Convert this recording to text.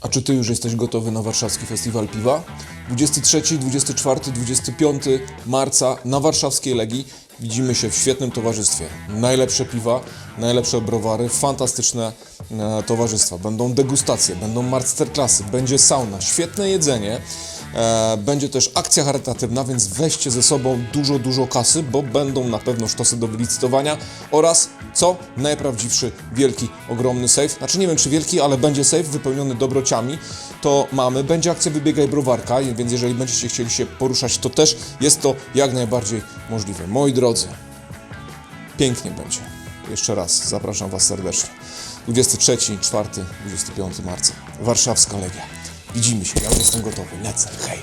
A czy ty już jesteś gotowy na warszawski festiwal piwa? 23, 24, 25 marca na warszawskiej Legii widzimy się w świetnym towarzystwie. Najlepsze piwa, najlepsze browary, fantastyczne e, towarzystwa. Będą degustacje, będą masterclassy, będzie sauna, świetne jedzenie. E, będzie też akcja charytatywna, więc weźcie ze sobą dużo, dużo kasy, bo będą na pewno sztosy do wylicytowania oraz co? Najprawdziwszy, wielki, ogromny safe. Znaczy nie wiem czy wielki, ale będzie safe wypełniony dobrociami. To mamy. Będzie akcja Wybiegaj Browarka, więc jeżeli będziecie chcieli się poruszać, to też jest to jak najbardziej możliwe. Moi drodzy, pięknie będzie. Jeszcze raz zapraszam Was serdecznie. 23, 4, 25 marca. Warszawska Legia. Widzimy się, ja już jestem gotowy. Lecę, hej!